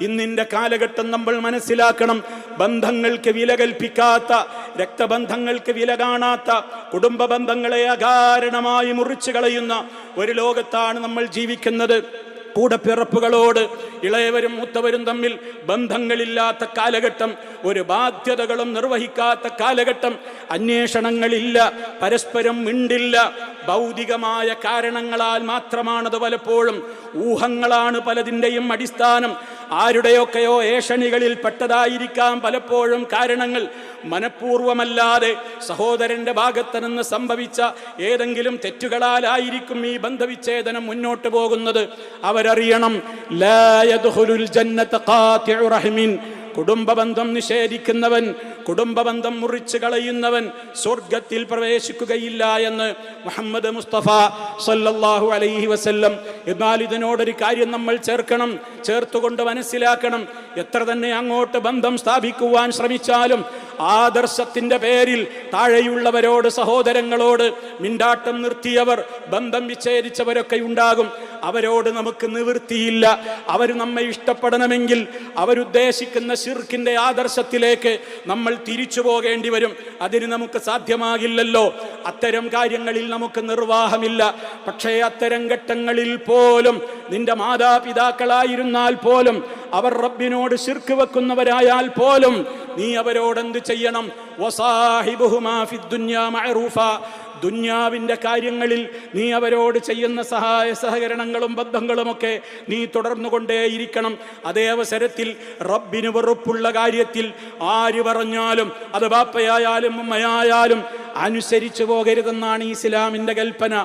ഇന്നിന്റെ കാലഘട്ടം നമ്മൾ മനസ്സിലാക്കണം. ബന്ധങ്ങൾക്ക് വില കൽപ്പിക്കാത്ത രക്തബന്ധങ്ങൾക്ക് വില കാണാത്ത കുടുംബ ബന്ധങ്ങളെ അകാരണമായി മുറിച്ചു കളയുന്ന ഒരു ലോകത്താണ് നമ്മൾ ജീവിക്കുന്നത്. കൂടപ്പിറപ്പുകളോട് ഇളയവരും മൂത്തവരും തമ്മിൽ ബന്ധങ്ങളില്ലാത്ത കാലഘട്ടം ഒരു ബാധ്യതകളും നിർവഹിക്കാത്ത കാലഘട്ടം അന്വേഷണങ്ങളില്ല പരസ്പരം മിണ്ടില്ല ഭൗതികമായ കാരണങ്ങളാൽ മാത്രമാണത് പലപ്പോഴും. ഊഹങ്ങളാണ് പലതിന്റെയും അടിസ്ഥാനം. ആരുടെയൊക്കെയോ ഏഷണികളിൽ പെട്ടതായിരിക്കാം പലപ്പോഴും കാരണങ്ങൾ. മനഃപൂർവമല്ലാതെ സഹോദരന്റെ ഭാഗത്ത് നിന്ന് സംഭവിച്ച ഏതെങ്കിലും തെറ്റുകളാലായിരിക്കും ഈ ബന്ധവിച്ഛേദനം മുന്നോട്ട് പോകുന്നത്. അവരറിയണം കുടുംബബന്ധം നിഷേധിക്കുന്നവൻ കുടുംബബന്ധം മുറിച്ചു കളയുന്നവൻ സ്വർഗത്തിൽ പ്രവേശിക്കുകയില്ല എന്ന് മുഹമ്മദ് മുസ്തഫ സല്ലല്ലാഹു അലൈഹി വസല്ലം. എന്നാൽ ഇതിനോടൊരു കാര്യം നമ്മൾ ചേർക്കണം ചേർത്തുകൊണ്ട് മനസ്സിലാക്കണം. എത്ര തന്നെ അങ്ങോട്ട് ബന്ധം സ്ഥാപിക്കുവാൻ ശ്രമിച്ചാലും ആദർശത്തിന്റെ പേരിൽ താഴെയുള്ളവരോട് സഹോദരങ്ങളോട് മിണ്ടാട്ടം നിർത്തിയവർ ബന്ധം വിച്ഛേദിച്ചവരൊക്കെ ഉണ്ടാകും. അവരോട് നമുക്ക് നിവൃത്തിയില്ല. അവർ നമ്മെ ഇഷ്ടപ്പെടണമെങ്കിൽ അവരുദ്ദേശിക്കുന്ന ഷിർക്കിന്റെ ആദർശത്തിലേക്ക് നമ്മൾ തിരിച്ചു പോകേണ്ടി വരും. അതിന് നമുക്ക് സാധ്യമാകില്ലല്ലോ. അത്തരം കാര്യങ്ങളിൽ നമുക്ക് നിർവാഹമില്ല. പക്ഷേ അത്തരം ഘട്ടങ്ങളിൽ പോലും നിന്റെ മാതാപിതാക്കളായിരുന്നാൽ പോലും അവർ റബ്ബിനോട് ശിർക്ക് വെക്കുന്നവരായാൽ പോലും നീ അവരോടെന്ത് ചെയ്യണം? ദുന്യാവിന്റെ കാര്യങ്ങളിൽ നീ അവരോട് ചെയ്യുന്ന സഹായ സഹകരണങ്ങളും ബന്ധങ്ങളുമൊക്കെ നീ തുടർന്നുകൊണ്ടേയിരിക്കണം. അതേ അവസരത്തിൽ റബ്ബിന് വെറുപ്പുള്ള കാര്യത്തിൽ ആര് പറഞ്ഞാലും അത് ബാപ്പയായാലും ഉമ്മയായാലും അനുസരിച്ചു പോകരുതെന്നാണ് ഇസ്ലാമിന്റെ കൽപ്പന.